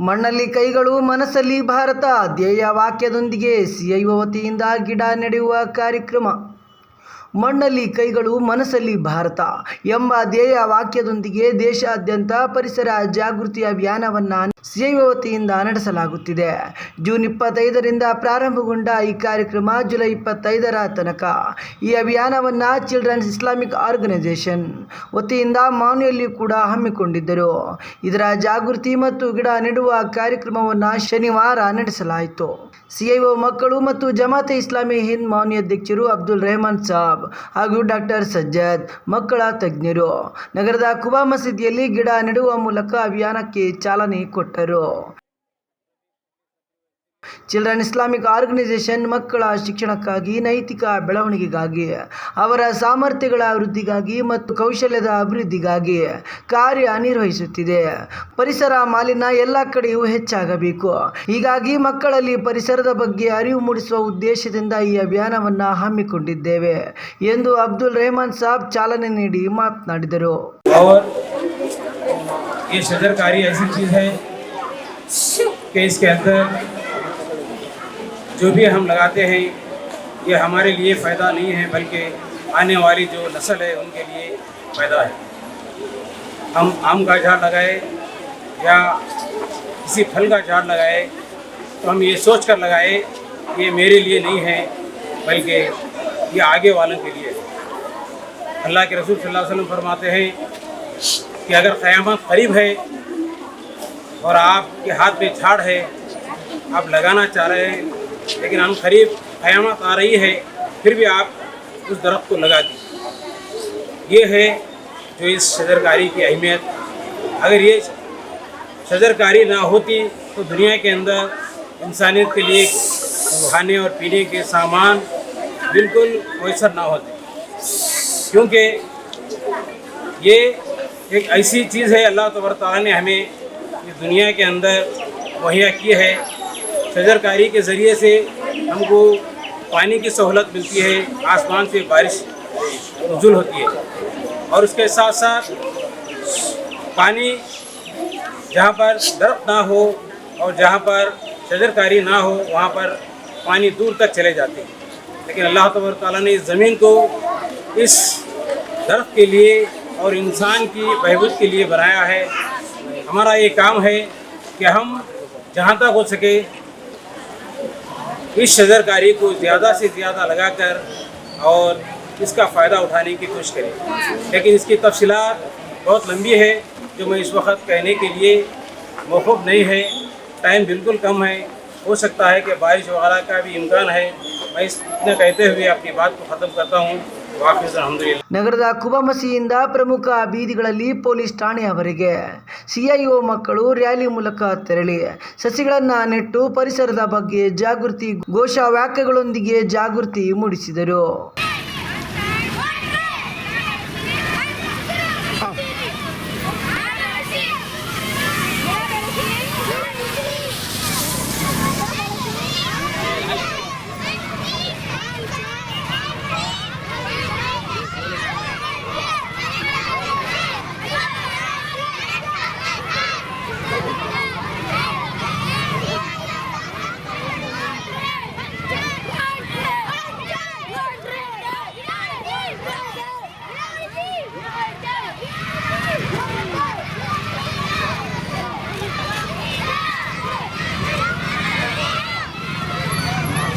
ಮಣ್ಣಲ್ಲಿ ಕೈಗಳು ಮನಸ್ಸಲ್ಲಿ ಭಾರತ. ಧ್ಯೇಯ ವಾಕ್ಯದೊಂದಿಗೆ ಸಿಐಒ ವತಿಯಿಂದ ಗಿಡ ನೆಡೆಯುವ ಕಾರ್ಯಕ್ರಮ. ಮಣ್ಣಲ್ಲಿ ಕೈಗಳು, ಮನಸ್ಸಲ್ಲಿ ಭಾರತ ಎಂಬ ಧ್ಯೇಯ ವಾಕ್ಯದೊಂದಿಗೆ ದೇಶಾದ್ಯಂತ ಪರಿಸರ ಜಾಗೃತಿ ಅಭಿಯಾನವನ್ನು ಸಿಐಒ ವತಿಯಿಂದ ನಡೆಸಲಾಗುತ್ತಿದೆ. ಜೂನ್ ಇಪ್ಪತ್ತೈದರಿಂದ ಪ್ರಾರಂಭಗೊಂಡ ಈ ಕಾರ್ಯಕ್ರಮ ಜುಲೈ ಇಪ್ಪತ್ತೈದರ ತನಕ. ಈ ಅಭಿಯಾನವನ್ನು ಚಿಲ್ಡ್ರನ್ಸ್ ಇಸ್ಲಾಮಿಕ್ ಆರ್ಗನೈಸೇಷನ್ ವತಿಯಿಂದ ಮಾನ್ಯಲ್ಲಿ ಕೂಡ ಹಮ್ಮಿಕೊಂಡಿದ್ದರು. ಇದರ ಜಾಗೃತಿ ಮತ್ತು ಗಿಡ ನೆಡುವ ಕಾರ್ಯಕ್ರಮವನ್ನು ಶನಿವಾರ ನಡೆಸಲಾಯಿತು. ಸಿಐಒ ಮಕ್ಕಳು ಮತ್ತು ಜಮಾತೆ ಇಸ್ಲಾಮಿ ಹಿಂದ್ ಮಾನ್ಯ ಅಧ್ಯಕ್ಷರು ಅಬ್ದುಲ್ ರೆಹಮಾನ್ ಸಾಬ್ ಹಾಗೂ ಡಾಕ್ಟರ್ ಸಜ್ಜದ್ ಮಕ್ಕಳ ತಜ್ಞರು. ನಗರದ ಕುಬಾ ಮಸೀದಿಯಲ್ಲಿ ಗಿಡ ನೆಡುವ ಮೂಲಕ ಅಭಿಯಾನಕ್ಕೆ ಚಾಲನೆ ಕೊಟ್ಟರು. ಚಿಲ್ಡ್ರನ್ ಇಸ್ಲಾಮಿಕ್ ಆರ್ಗನೈಸೇಷನ್ ಮಕ್ಕಳ ಶಿಕ್ಷಣಕ್ಕಾಗಿ ನೈತಿಕ ಬೆಳವಣಿಗೆಗಾಗಿ ಅವರ ಸಾಮರ್ಥ್ಯಗಳ ವೃದ್ಧಿಗಾಗಿ ಮತ್ತು ಕೌಶಲ್ಯದ ಅಭಿವೃದ್ಧಿಗಾಗಿ ಕಾರ್ಯನಿರ್ವಹಿಸುತ್ತಿದೆ ಪರಿಸರ ಮಾಲಿನ್ಯ ಎಲ್ಲ ಕಡೆಯೂ ಹೆಚ್ಚಾಗಬೇಕು ಹೀಗಾಗಿ ಮಕ್ಕಳಲ್ಲಿ ಪರಿಸರದ ಬಗ್ಗೆ ಅರಿವು ಮೂಡಿಸುವ ಉದ್ದೇಶದಿಂದ ಈ ಅಭಿಯಾನವನ್ನು ಹಮ್ಮಿಕೊಂಡಿದ್ದೇವೆ ಎಂದು ಅಬ್ದುಲ್ ರೆಹಮಾನ್ ಸಾಬ್ ಚಾಲನೆ ನೀಡಿ ಮಾತನಾಡಿದರು और ये शजरकारी ऐसी चीज़ है कि इसके अंदर जो भी हम लगाते हैं, ये हमारे लिए फ़ायदा नहीं है, बल्कि आने वाली जो नस्ल है, उनके लिए फ़ायदा है। हम आम का झाड़ लगाए या किसी फल का झाड़ लगाए तो हम ये सोच कर लगाए, ये मेरे लिए नहीं है, बल्कि ये आगे वालों के लिए है। अल्लाह के रसूल सल्लल्लाहु अलैहि वसल्लम फरमाते हैं कि अगर क़यामत करीब है और आपके हाथ में झाड़ है, आप लगाना चाह रहे हैं लेकिन हम करीब क़यामत आ रही है, फिर भी आप उस दरख्त को लगा दीजिए। ये है जो इस शजरकारी की अहमियत। अगर ये शजरकारी ना होती तो दुनिया के अंदर इंसानियत के लिए खाने और पीने के सामान बिल्कुल मैसर ना होते। क्योंकि ये एक ऐसी चीज़ है, अल्लाह तबर ने हमें इस दुनिया के अंदर मुहैया की है। शजरकारी के ज़रिए से हमको पानी की सहूलत मिलती है, आसमान से बारिश नजुल होती है। और उसके साथ साथ पानी जहाँ पर दरख्त ना हो और जहाँ पर शजरकारी ना हो, वहाँ पर पानी दूर तक चले जाते हैं। लेकिन अल्लाह तबर ने इस ज़मीन को इस दरख्त के लिए और इंसान की बहबूद के लिए बनाया है। हमारा ये काम है कि हम जहाँ तक हो सके इस शजरकारी को ज़्यादा से ज़्यादा लगाकर और इसका फ़ायदा उठाने की कोशिश करें। लेकिन इसकी तफसीत बहुत लंबी है, जो मैं इस वक्त कहने के लिए मौकूफ़ नहीं है। टाइम बिल्कुल कम है। हो सकता है कि बारिश वगैरह का भी इम्कान है। मैं इस इतना कहते हुए अपनी बात को ख़त्म करता हूँ। ನಗರದ ಕುಬಮಸಿಯಿಂದ ಪ್ರಮುಖ ಬೀದಿಗಳಲ್ಲಿ ಪೊಲೀಸ್ ಠಾಣೆಯವರೆಗೆ ಸಿಐಒ ಮಕ್ಕಳು ರ್ಯಾಲಿ ಮೂಲಕ ತೆರಳಿ ಸಸಿಗಳನ್ನು ನೆಟ್ಟು ಪರಿಸರದ ಬಗ್ಗೆ ಜಾಗೃತಿ ಘೋಷ ವಾಕ್ಯಗಳೊಂದಿಗೆ ಜಾಗೃತಿ ಮೂಡಿಸಿದರು.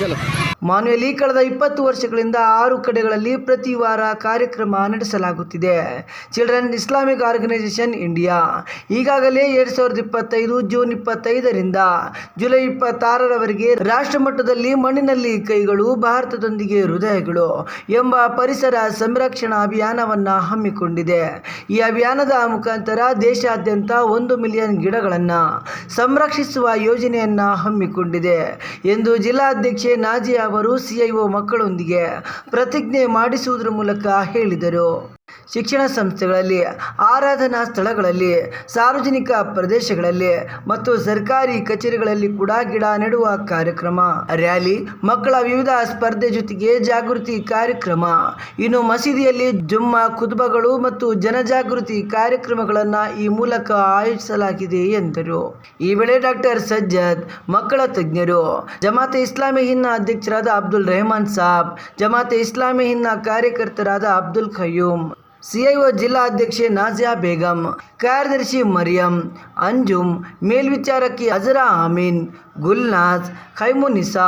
चलो ಮಾನ್ಯಲಿ ಕಳೆದ ಇಪ್ಪತ್ತು ವರ್ಷಗಳಿಂದ ಆರು ಕಡೆಗಳಲ್ಲಿ ಪ್ರತಿ ವಾರ ಕಾರ್ಯಕ್ರಮ ನಡೆಸಲಾಗುತ್ತಿದೆ. Children Islamic organisation India. ಈಗಾಗಲೇ ಎರಡು ಸಾವಿರದ ಇಪ್ಪತ್ತೈದು ಜೂನ್ ಇಪ್ಪತ್ತೈದರಿಂದ ಜುಲೈ ಇಪ್ಪತ್ತಾರರವರೆಗೆ ರಾಷ್ಟ್ರಮಟ್ಟದಲ್ಲಿ ಮಣ್ಣಿನಲ್ಲಿ ಕೈಗಳು ಭಾರತದೊಂದಿಗೆ ಹೃದಯಗಳು ಎಂಬ ಪರಿಸರ ಸಂರಕ್ಷಣಾ ಅಭಿಯಾನವನ್ನು ಹಮ್ಮಿಕೊಂಡಿದೆ. ಈ ಅಭಿಯಾನದ ಮುಖಾಂತರ ದೇಶಾದ್ಯಂತ ಒಂದು ಮಿಲಿಯನ್ ಗಿಡಗಳನ್ನು ಸಂರಕ್ಷಿಸುವ ಯೋಜನೆಯನ್ನು ಹಮ್ಮಿಕೊಂಡಿದೆ. ಎಂದು ಜಿಲ್ಲಾಧ್ಯಕ್ಷೆ ನಾಜಿಯಾ ಅವರು ಸಿಐಒ ಮಕ್ಕಳೊಂದಿಗೆ ಪ್ರತಿಜ್ಞೆ ಮಾಡಿಸುವುದರ ಮೂಲಕ ಹೇಳಿದರು. ಶಿಕ್ಷಣ ಸಂಸ್ಥೆಗಳಲ್ಲಿ, ಆರಾಧನಾ ಸ್ಥಳಗಳಲ್ಲಿ, ಸಾರ್ವಜನಿಕ ಪ್ರದೇಶಗಳಲ್ಲಿ ಮತ್ತು ಸರ್ಕಾರಿ ಕಚೇರಿಗಳಲ್ಲಿ ಕೂಡ ಗಿಡ ನೆಡುವ ಕಾರ್ಯಕ್ರಮ. ರ್ಯಾಲಿ, ಮಕ್ಕಳ ವಿವಿಧ ಸ್ಪರ್ಧೆ ಜೊತೆಗೆ ಜಾಗೃತಿ ಕಾರ್ಯಕ್ರಮ. ಇನ್ನು ಮಸೀದಿಯಲ್ಲಿ ಜುಮ್ಮಾ ಕುದುಬಗಳು ಮತ್ತು ಜನಜಾಗೃತಿ ಕಾರ್ಯಕ್ರಮಗಳನ್ನು ಈ ಮೂಲಕ ಆಯೋಜಿಸಲಾಗಿದೆ ಎಂದರು. ಈ ವೇಳೆ ಡಾಕ್ಟರ್ ಸಜ್ಜದ್, ಮಕ್ಕಳ ತಜ್ಞರು, ಜಮಾತೆ ಇಸ್ಲಾಮಿ ಹಿನ್ನ ಅಧ್ಯಕ್ಷರಾದ ಅಬ್ದುಲ್ ರೆಹಮಾನ್ ಸಾಬ್, ಜಮಾತೆ ಇಸ್ಲಾಮಿ ಹಿನ್ನ ಕಾರ್ಯಕರ್ತರಾದ ಅಬ್ದುಲ್ ಖಯ್ಯೂಮ್ ಸಿಐಒ ಜಿಲ್ಲಾ ಅಧ್ಯಕ್ಷೆ ನಾಜಿಯಾ ಬೇಗಂ, ಕಾರ್ಯದರ್ಶಿ ಮರಿಯಂ ಅಂಜುಮ್ ಮೇಲ್ವಿಚಾರಕಿ ಅಜರಾ ಅಮೀನ್, ಗುಲ್ನಾಜ್, ಖೈಮುನಿಸಾ,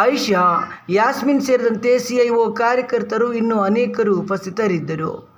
ಐಷಾ, ಯಾಸ್ಮಿನ್ ಸೇರಿದಂತೆ ಸಿಐಒ ಕಾರ್ಯಕರ್ತರು ಇನ್ನೂ ಅನೇಕರು ಉಪಸ್ಥಿತರಿದ್ದರು.